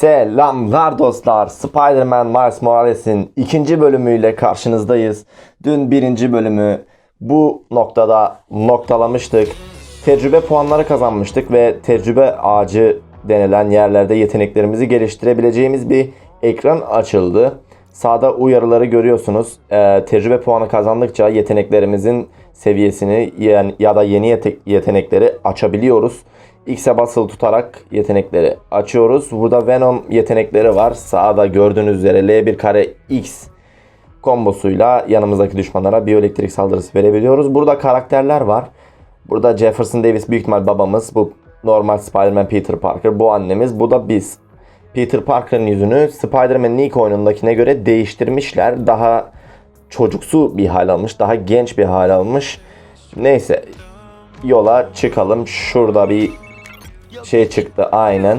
Selamlar dostlar. Spider-Man Miles Morales'in ikinci bölümüyle karşınızdayız. Dün birinci bölümü bu noktada noktalamıştık. Tecrübe puanları kazanmıştık ve tecrübe ağacı denilen yerlerde yeteneklerimizi geliştirebileceğimiz bir ekran açıldı. Sağda uyarıları görüyorsunuz. Ee, tecrübe puanı kazandıkça yeteneklerimizin seviyesini yani- ya da yeni yete- yetenekleri açabiliyoruz. X'e basılı tutarak yetenekleri açıyoruz. Burada Venom yetenekleri var. Sağda gördüğünüz üzere L1 kare X kombosuyla yanımızdaki düşmanlara biyoelektrik saldırısı verebiliyoruz. Burada karakterler var. Burada Jefferson Davis büyük ihtimal babamız. Bu normal Spider-Man Peter Parker. Bu annemiz. Bu da biz. Peter Parker'ın yüzünü Spider-Man'in ilk oyunundakine göre değiştirmişler. Daha çocuksu bir hal almış. Daha genç bir hal almış. Neyse yola çıkalım. Şurada bir şey çıktı aynen.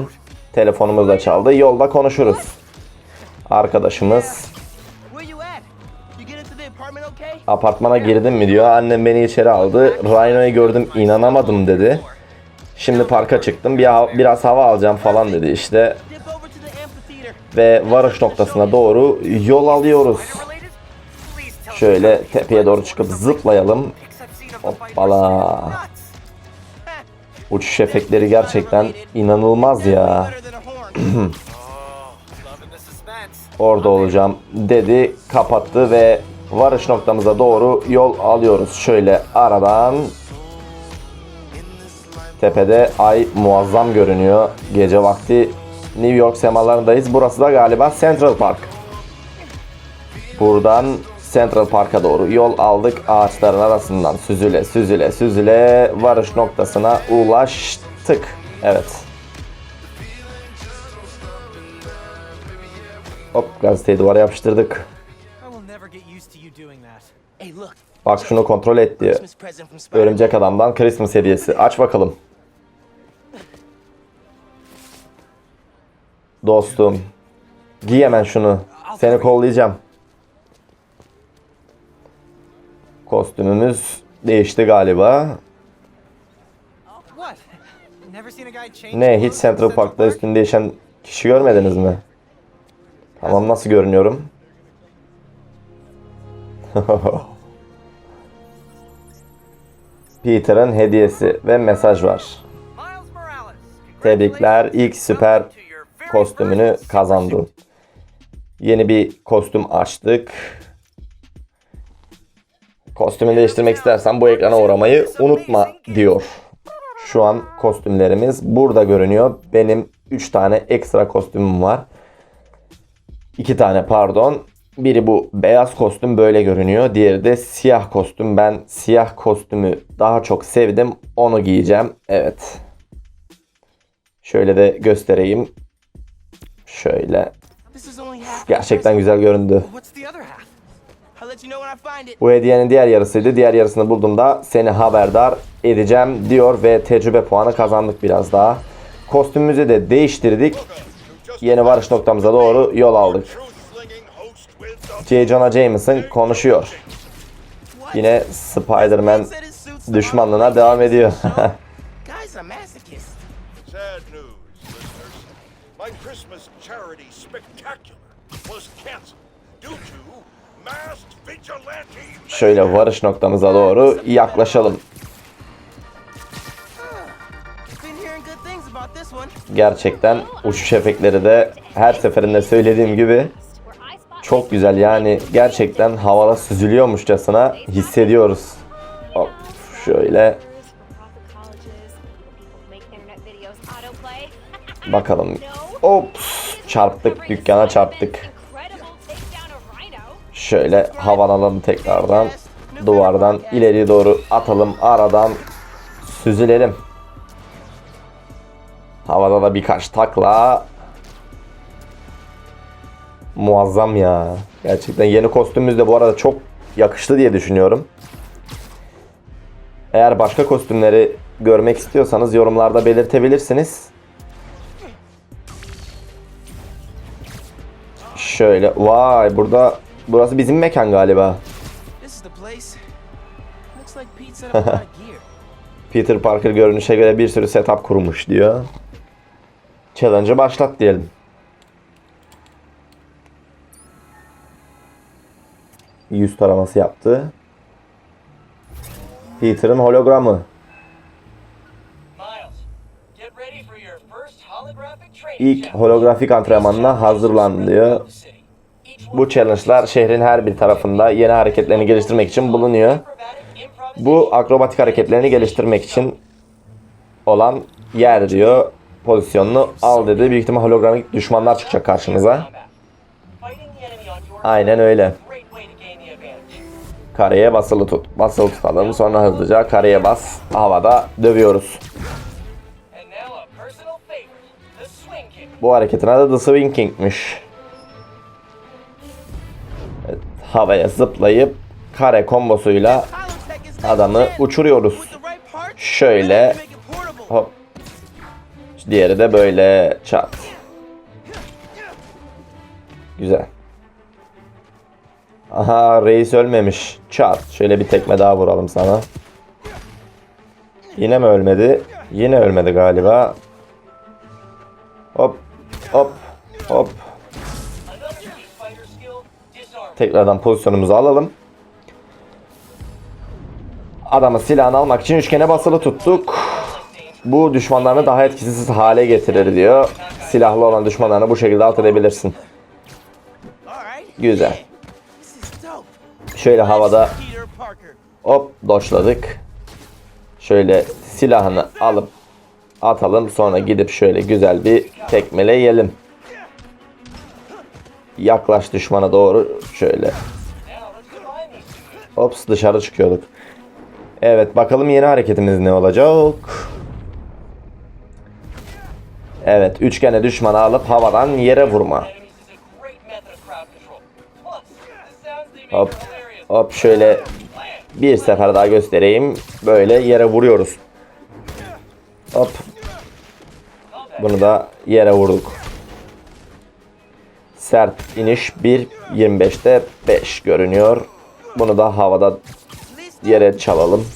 Telefonumuz da çaldı. Yolda konuşuruz. Arkadaşımız apartmana girdim mi diyor. Annem beni içeri aldı. Rhino'yu gördüm inanamadım dedi. Şimdi parka çıktım. Bir biraz hava alacağım falan dedi işte. Ve varış noktasına doğru yol alıyoruz. Şöyle tepeye doğru çıkıp zıplayalım. Hoppala. Uçuş efektleri gerçekten inanılmaz ya. Orada olacağım dedi. Kapattı ve varış noktamıza doğru yol alıyoruz. Şöyle aradan tepede ay muazzam görünüyor. Gece vakti New York semalarındayız. Burası da galiba Central Park. Buradan Central Park'a doğru yol aldık. Ağaçların arasından süzüle süzüle süzüle varış noktasına ulaştık. Evet. Hop gazeteyi duvara yapıştırdık. Bak şunu kontrol et Spider. Örümcek Adam'dan Christmas hediyesi. Aç bakalım. Dostum. Giy hemen şunu. Seni kollayacağım. Kostümümüz değişti galiba. Ne hiç Central Park'ta üstünü değişen kişi görmediniz mi? Tamam nasıl görünüyorum? Peter'ın hediyesi ve mesaj var. Tebrikler ilk süper kostümünü kazandın. Yeni bir kostüm açtık. Kostümü değiştirmek istersen bu ekrana uğramayı unutma diyor. Şu an kostümlerimiz burada görünüyor. Benim 3 tane ekstra kostümüm var. 2 tane pardon. Biri bu beyaz kostüm böyle görünüyor. Diğeri de siyah kostüm. Ben siyah kostümü daha çok sevdim. Onu giyeceğim. Evet. Şöyle de göstereyim. Şöyle. Gerçekten güzel göründü. Bu hediyenin diğer yarısıydı. Diğer yarısını bulduğumda seni haberdar edeceğim diyor ve tecrübe puanı kazandık biraz daha. Kostümümüzü de değiştirdik. Yeni varış noktamıza doğru yol aldık. J. Jonah Jameson konuşuyor. Yine Spider-Man düşmanlığına devam ediyor. Şöyle varış noktamıza doğru yaklaşalım. Gerçekten uçuş efektleri de her seferinde söylediğim gibi çok güzel yani gerçekten havada süzülüyormuşçasına hissediyoruz. Hop şöyle bakalım. Ops çarptık dükkana çarptık. Şöyle havalanalım tekrardan. Duvardan ileri doğru atalım. Aradan süzülelim. Havada da birkaç takla. Muazzam ya. Gerçekten yeni kostümümüz de bu arada çok yakıştı diye düşünüyorum. Eğer başka kostümleri görmek istiyorsanız yorumlarda belirtebilirsiniz. Şöyle vay burada burası bizim mekan galiba. Peter Parker görünüşe göre bir sürü setup kurmuş diyor. Challenge'ı başlat diyelim. Yüz taraması yaptı. Peter'ın hologramı. İlk holografik antrenmanına hazırlan diyor. Bu challenge'lar şehrin her bir tarafında yeni hareketlerini geliştirmek için bulunuyor. Bu akrobatik hareketlerini geliştirmek için olan yer diyor. Pozisyonunu al dedi. Büyük ihtimal hologramik düşmanlar çıkacak karşınıza. Aynen öyle. Kareye basılı tut. Basılı tutalım. Sonra hızlıca kareye bas. Havada dövüyoruz. Bu hareketin adı The Swing King'miş. Havaya zıplayıp kare kombosuyla adamı uçuruyoruz. Şöyle hop. Diğeri de böyle çat. Güzel. Aha reis ölmemiş. Çat. Şöyle bir tekme daha vuralım sana. Yine mi ölmedi? Yine ölmedi galiba. Hop. Hop. Hop. Tekrardan pozisyonumuzu alalım. Adamı silahını almak için üçgene basılı tuttuk. Bu düşmanlarını daha etkisiz hale getirir diyor. Silahlı olan düşmanlarını bu şekilde alt edebilirsin. Güzel. Şöyle havada hop doşladık. Şöyle silahını alıp atalım. Sonra gidip şöyle güzel bir tekmeleyelim. Yaklaş düşmana doğru şöyle. Ops dışarı çıkıyorduk. Evet bakalım yeni hareketimiz ne olacak? Evet üçgene düşmanı alıp havadan yere vurma. Hop hop şöyle bir sefer daha göstereyim. Böyle yere vuruyoruz. Hop. Bunu da yere vurduk. Sert iniş 1.25'te 5 görünüyor. Bunu da havada yere çalalım.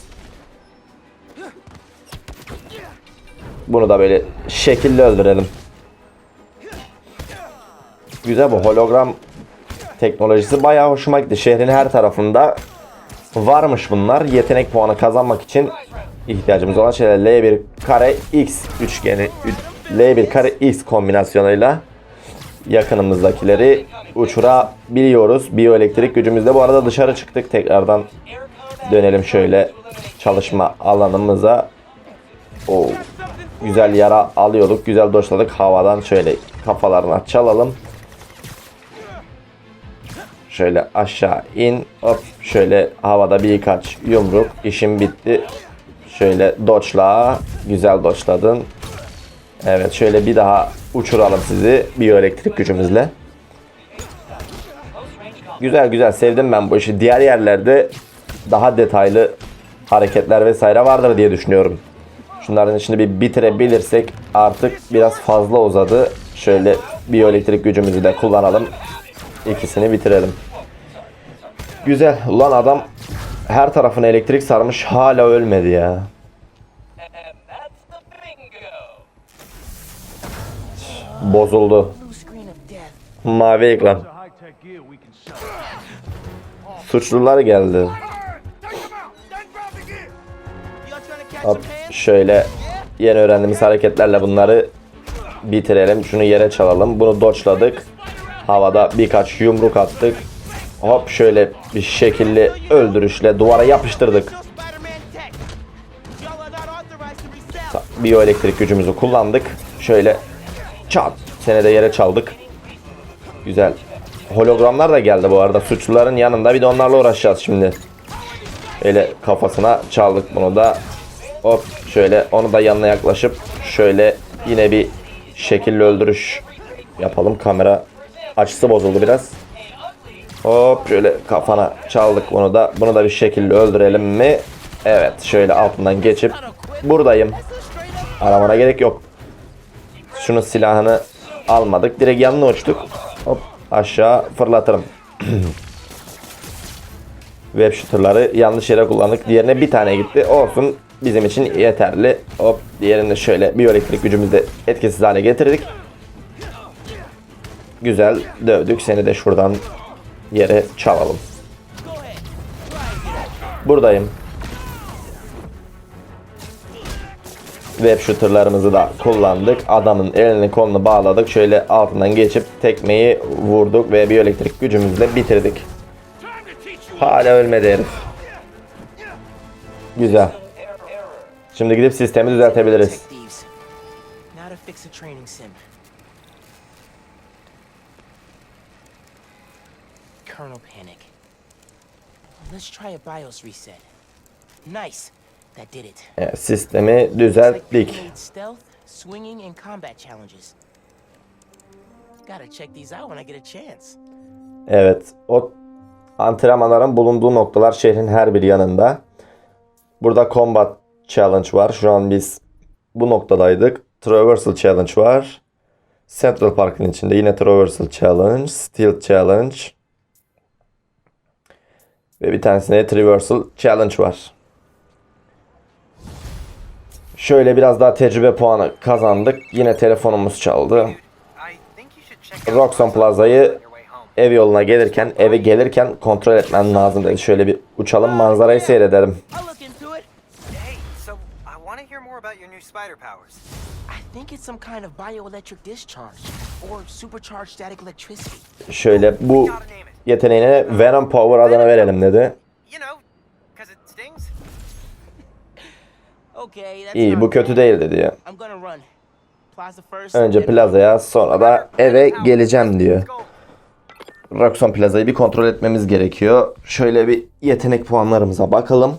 Bunu da böyle şekilli öldürelim. Güzel bu hologram teknolojisi bayağı hoşuma gitti. Şehrin her tarafında varmış bunlar. Yetenek puanı kazanmak için ihtiyacımız olan şeyler L1 kare X üçgeni L1 kare X kombinasyonuyla yakınımızdakileri uçurabiliyoruz. Biyoelektrik gücümüzle bu arada dışarı çıktık. Tekrardan dönelim şöyle çalışma alanımıza. Oo, güzel yara alıyorduk. Güzel doşladık. Havadan şöyle kafalarına çalalım. Şöyle aşağı in. Hop şöyle havada birkaç yumruk. işim bitti. Şöyle doçla. Güzel doçladın. Evet şöyle bir daha uçuralım sizi biyoelektrik gücümüzle. Güzel güzel sevdim ben bu işi. Diğer yerlerde daha detaylı hareketler vesaire vardır diye düşünüyorum. Şunların içini bir bitirebilirsek artık biraz fazla uzadı. Şöyle biyoelektrik gücümüzü de kullanalım. İkisini bitirelim. Güzel. Ulan adam her tarafına elektrik sarmış hala ölmedi ya. Bozuldu. Mavi ekran. Suçlular geldi. Hop şöyle yeni öğrendiğimiz hareketlerle bunları bitirelim. Şunu yere çalalım. Bunu doçladık. Havada birkaç yumruk attık. Hop şöyle bir şekilli öldürüşle duvara yapıştırdık. Biyoelektrik gücümüzü kullandık. Şöyle çat. Seni de yere çaldık. Güzel. Hologramlar da geldi bu arada. Suçluların yanında bir de onlarla uğraşacağız şimdi. Öyle kafasına çaldık bunu da. Hop şöyle onu da yanına yaklaşıp şöyle yine bir şekilli öldürüş yapalım. Kamera açısı bozuldu biraz. Hop şöyle kafana çaldık bunu da. Bunu da bir şekilde öldürelim mi? Evet şöyle altından geçip buradayım. Aramana gerek yok. Şunun silahını almadık. Direkt yanına uçtuk. Hop aşağı fırlatırım. Web shooter'ları yanlış yere kullandık. Diğerine bir tane gitti. Olsun bizim için yeterli. Hop diğerini şöyle biyoelektrik gücümüzle etkisiz hale getirdik. Güzel dövdük. Seni de şuradan yere çalalım. Buradayım. Web shooter'larımızı da kullandık. Adamın elini kolunu bağladık. Şöyle altından geçip tekmeyi vurduk ve biyoelektrik gücümüzle bitirdik. Hala ölmedi herif. Güzel. Şimdi gidip sistemi düzeltebiliriz. Kernel panic. Let's try a BIOS reset. Nice. Evet, sistemi düzelttik. they made stealth, swinging, and combat challenges. Gotta check these out when I get a chance. Evet, o antrenmanların bulunduğu noktalar şehrin her bir yanında. Burada Combat Challenge var. Şu an biz bu noktadaydık. Traversal Challenge var. Central Park'ın içinde yine Traversal Challenge, Steel Challenge ve bir tanesinde Traversal Challenge var. Şöyle biraz daha tecrübe puanı kazandık. Yine telefonumuz çaldı. Roxon Plaza'yı ev yoluna gelirken, eve gelirken kontrol etmen lazım dedi. Şöyle bir uçalım manzarayı electricity. Şöyle bu yeteneğine Venom Power adını verelim dedi. İyi bu kötü run. Plaza first. Önce plazaya sonra da eve geleceğim diyor. Roxon Plaza'yı bir kontrol etmemiz gerekiyor. Şöyle bir yetenek puanlarımıza bakalım.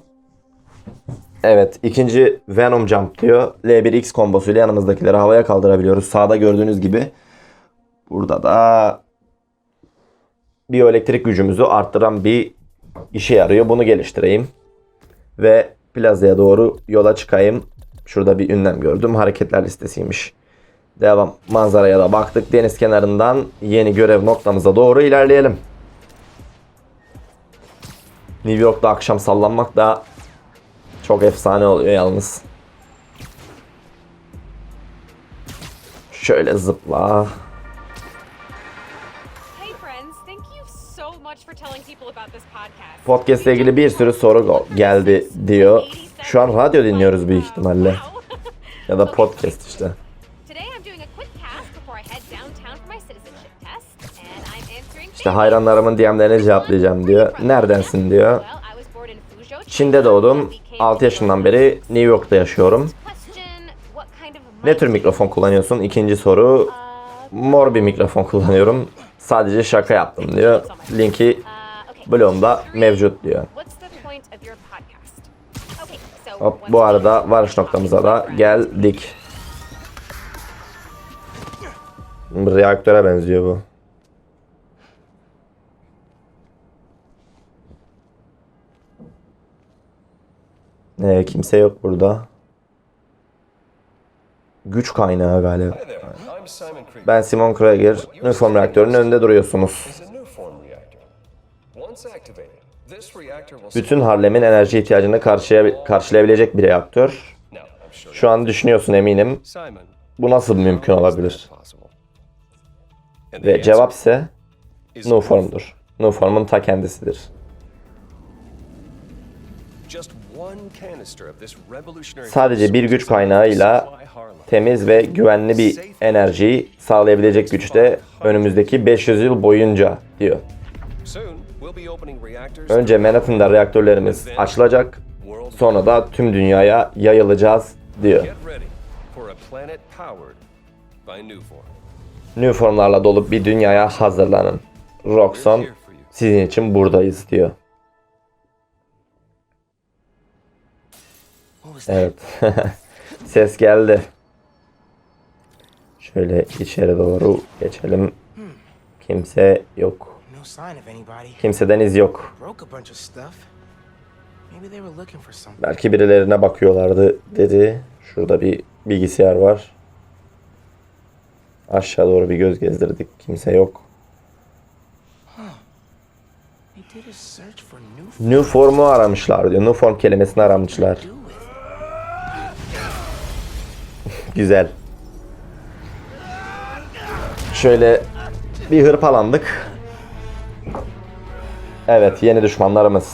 Evet ikinci Venom Jump diyor. L1X kombosuyla yanımızdakileri havaya kaldırabiliyoruz. Sağda gördüğünüz gibi. Burada da biyoelektrik gücümüzü arttıran bir işe yarıyor. Bunu geliştireyim. Ve plazaya doğru yola çıkayım. Şurada bir ünlem gördüm. Hareketler listesiymiş. Devam. Manzaraya da baktık. Deniz kenarından yeni görev noktamıza doğru ilerleyelim. New York'ta akşam sallanmak da çok efsane oluyor yalnız. Şöyle zıpla. Podcast. İle ilgili bir sürü soru geldi diyor. Şu an radyo dinliyoruz büyük ihtimalle. Ya da podcast işte. İşte hayranlarımın DM'lerini cevaplayacağım diyor. Neredensin diyor. Çin'de doğdum. 6 yaşından beri New York'ta yaşıyorum. Ne tür mikrofon kullanıyorsun? İkinci soru. Mor bir mikrofon kullanıyorum. Sadece şaka yaptım diyor. Linki Three, mevcut diyor. Hop bu arada varış noktamıza da geldik. Reaktöre benziyor bu. Ee, kimse yok burada. Güç kaynağı galiba. Ben Simon Krieger. Nüform reaktörünün önünde duruyorsunuz. Bütün Harlem'in enerji ihtiyacını karşılayabilecek bir reaktör. Şu an düşünüyorsun eminim. Bu nasıl mümkün olabilir? Ve cevap ise is Nuform'dur. Nuform'un ta kendisidir. Sadece bir güç kaynağıyla temiz ve güvenli bir enerjiyi sağlayabilecek güçte önümüzdeki 500 yıl boyunca diyor. Önce Manhattan'da reaktörlerimiz açılacak, sonra da tüm dünyaya yayılacağız diyor. Get ready for a planet powered by Newform. Nuformlarla dolu bir dünyaya hazırlanın. Roxxon sizin için buradayız diyor. Evet. Ses geldi. Şöyle içeri doğru geçelim. Kimse yok. No sign of anybody. Kimseden iz yok. Broke a bunch of stuff. Maybe they were looking for something. Belki birilerine bakıyorlardı dedi. Şurada bir bilgisayar var. Aşağı doğru bir göz gezdirdik. Kimse yok. New form'u aramışlar diyor. New form kelimesini aramışlar. Güzel. Şöyle bir hırpalandık. Evet yeni düşmanlarımız.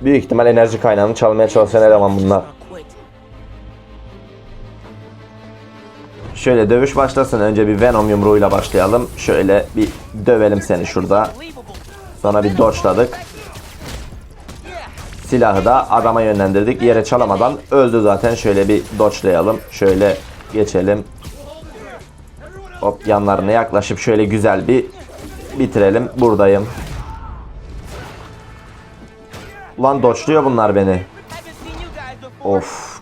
Büyük ihtimal enerji kaynağını çalmaya çalışan eleman bunlar. Şöyle dövüş başlasın. Önce bir Venom yumruğuyla başlayalım. Şöyle bir dövelim seni şurada. Sonra bir dodge'ladık. Silahı da adama yönlendirdik. Yere çalamadan öldü zaten. Şöyle bir dodge'layalım. Şöyle geçelim. Hop yanlarına yaklaşıp şöyle güzel bir bitirelim. Buradayım. Ulan dodge'luyor bunlar beni. Of.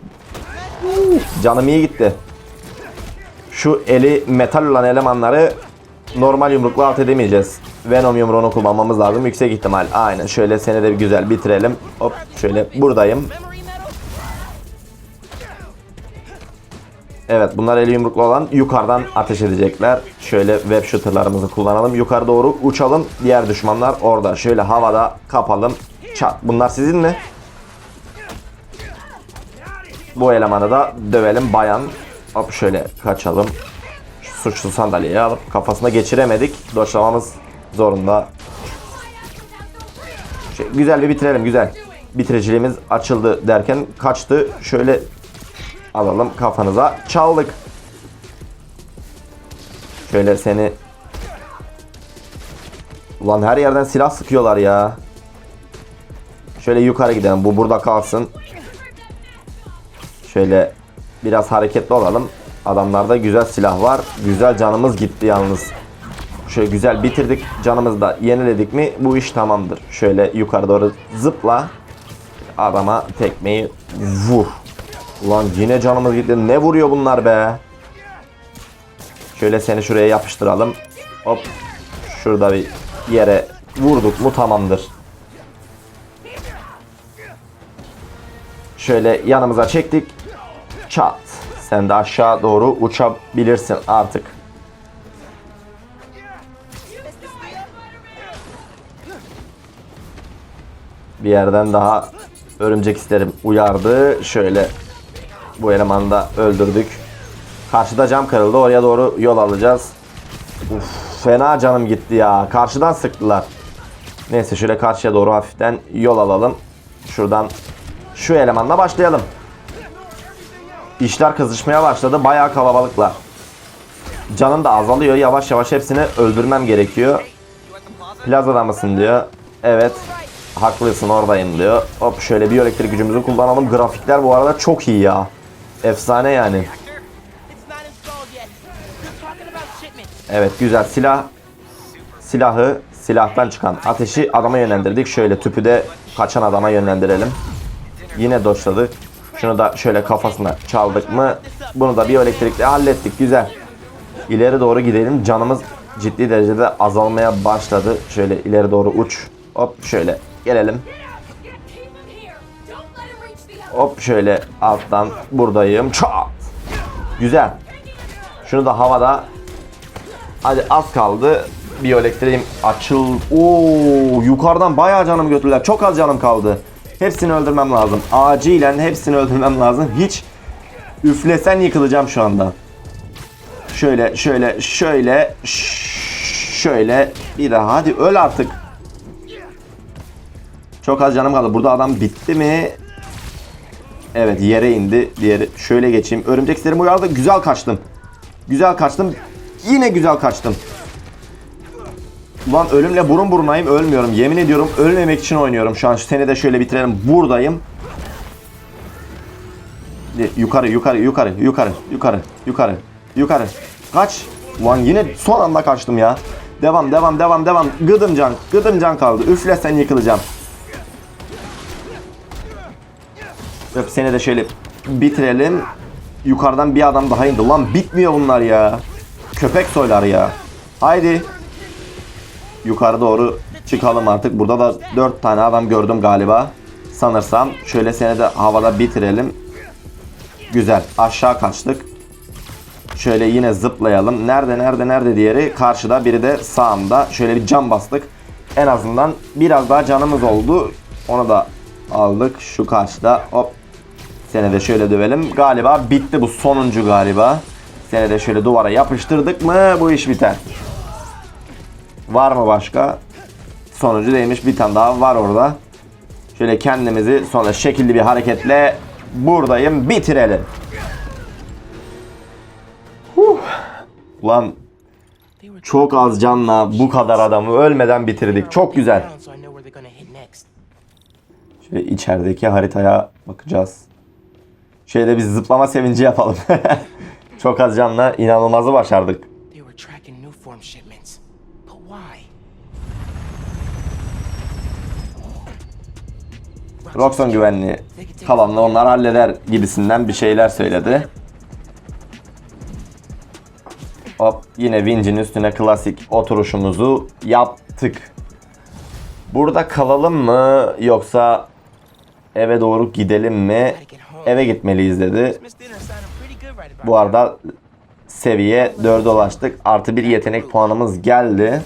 Canım iyi gitti. Şu eli metal olan elemanları normal yumrukla alt edemeyeceğiz. Venom yumruğunu kullanmamız lazım yüksek ihtimal. Aynen şöyle seni de bir güzel bitirelim. Hop şöyle buradayım. Evet bunlar eli yumruklu olan yukarıdan ateş edecekler. Şöyle web shooter'larımızı kullanalım. Yukarı doğru uçalım. Diğer düşmanlar orada. Şöyle havada kapalım. Çat. Bunlar sizin mi? Bu elemanı da dövelim bayan. Hop şöyle kaçalım. Şu suçlu sandalyeyi alıp kafasına geçiremedik. Doşlamamız zorunda. Şey, güzel bir bitirelim güzel. Bitiriciliğimiz açıldı derken kaçtı. Şöyle alalım kafanıza. Çaldık. Şöyle seni Ulan her yerden silah sıkıyorlar ya. Şöyle yukarı gidelim. Bu burada kalsın. Şöyle biraz hareketli olalım. Adamlarda güzel silah var. Güzel canımız gitti yalnız. Şöyle güzel bitirdik. Canımızı da yeniledik mi bu iş tamamdır. Şöyle yukarı doğru zıpla. Adama tekmeyi vur. Ulan yine canımız gitti. Ne vuruyor bunlar be? Şöyle seni şuraya yapıştıralım. Hop. Şurada bir yere vurduk mu tamamdır. Şöyle yanımıza çektik. Çat. Sen de aşağı doğru uçabilirsin artık. Bir yerden daha örümcek isterim uyardı. Şöyle bu elemanı da öldürdük. Karşıda cam kırıldı. Oraya doğru yol alacağız. Uf, fena canım gitti ya. Karşıdan sıktılar. Neyse şöyle karşıya doğru hafiften yol alalım. Şuradan şu elemanla başlayalım. İşler kızışmaya başladı. Bayağı kalabalıklar. Canım da azalıyor. Yavaş yavaş hepsini öldürmem gerekiyor. Plazada mısın diyor. Evet. Haklısın oradayım diyor. Hop şöyle bir elektrik gücümüzü kullanalım. Grafikler bu arada çok iyi ya. Efsane yani. Evet güzel silah. Silahı silahtan çıkan ateşi adama yönlendirdik. Şöyle tüpü de kaçan adama yönlendirelim. Yine doşladık. Şunu da şöyle kafasına çaldık mı bunu da bir elektrikle hallettik. Güzel. İleri doğru gidelim. Canımız ciddi derecede azalmaya başladı. Şöyle ileri doğru uç. Hop şöyle gelelim. Hop şöyle alttan buradayım. Çat. Güzel. Şunu da havada Hadi az kaldı. Biyoelektriğim açıl. Oo, yukarıdan bayağı canım götürdüler. Çok az canım kaldı. Hepsini öldürmem lazım. Acilen hepsini öldürmem lazım. Hiç üflesen yıkılacağım şu anda. Şöyle, şöyle, şöyle, şöyle. Bir daha. Hadi öl artık. Çok az canım kaldı. Burada adam bitti mi? Evet yere indi. Diğeri şöyle geçeyim. Örümcek isterim uyardı. Güzel kaçtım. Güzel kaçtım. Yine güzel kaçtım. Ulan ölümle burun burunayım ölmüyorum. Yemin ediyorum ölmemek için oynuyorum şu an. Seni de şöyle bitirelim. Buradayım. Yukarı yukarı yukarı yukarı yukarı yukarı yukarı. Kaç. Ulan yine son anda kaçtım ya. Devam devam devam devam. Gıdım can. Gıdım can kaldı. Üflesen yıkılacağım. Öp seni de şöyle bitirelim. Yukarıdan bir adam daha indi. Lan bitmiyor bunlar ya. Köpek soylar ya. Haydi. Yukarı doğru çıkalım artık. Burada da 4 tane adam gördüm galiba. Sanırsam. Şöyle seni de havada bitirelim. Güzel. Aşağı kaçtık. Şöyle yine zıplayalım. Nerede nerede nerede diğeri. Karşıda biri de sağımda. Şöyle bir cam bastık. En azından biraz daha canımız oldu. Onu da aldık. Şu karşıda. Hop. Seni de şöyle dövelim. Galiba bitti bu sonuncu galiba. Seni de şöyle duvara yapıştırdık mı bu iş biter. Var mı başka? Sonucu değilmiş. Bir tane daha var orada. Şöyle kendimizi sonra şekilli bir hareketle buradayım bitirelim. Huh. Ulan çok az canla bu kadar adamı ölmeden bitirdik. Çok güzel. Şöyle içerideki haritaya bakacağız. Şöyle bir zıplama sevinci yapalım. Çok az canla inanılmazı başardık. Roxxon güvenliği kalanını onlar halleder gibisinden bir şeyler söyledi. Hop yine Vinci'nin üstüne klasik oturuşumuzu yaptık. Burada kalalım mı yoksa eve doğru gidelim mi? Eve gitmeliyiz dedi. Bu arada seviye 4'e ulaştık. Artı bir yetenek puanımız geldi.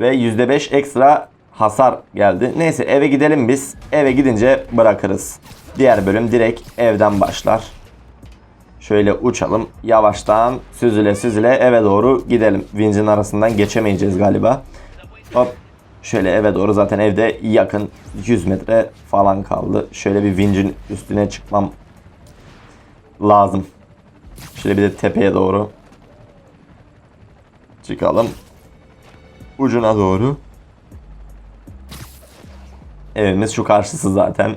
Ve %5 ekstra hasar geldi. Neyse eve gidelim biz. Eve gidince bırakırız. Diğer bölüm direkt evden başlar. Şöyle uçalım. Yavaştan süzüle süzüle eve doğru gidelim. Vincin arasından geçemeyeceğiz galiba. Hop. Şöyle eve doğru zaten evde yakın 100 metre falan kaldı. Şöyle bir Vincin üstüne çıkmam lazım. Şöyle bir de tepeye doğru çıkalım ucuna doğru. Evimiz şu karşısı zaten.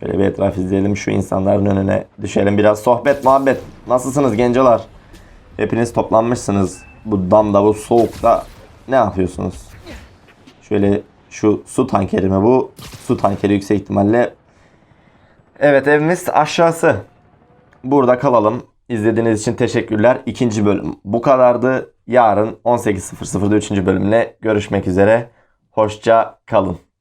Şöyle bir etraf izleyelim. Şu insanların önüne düşelim. Biraz sohbet muhabbet. Nasılsınız gencolar? Hepiniz toplanmışsınız. Bu damda bu soğukta ne yapıyorsunuz? Şöyle şu su tankeri mi bu? Su tankeri yüksek ihtimalle. Evet evimiz aşağısı. Burada kalalım. İzlediğiniz için teşekkürler. İkinci bölüm bu kadardı. Yarın 18.00'da 3. bölümle görüşmek üzere. Hoşça kalın.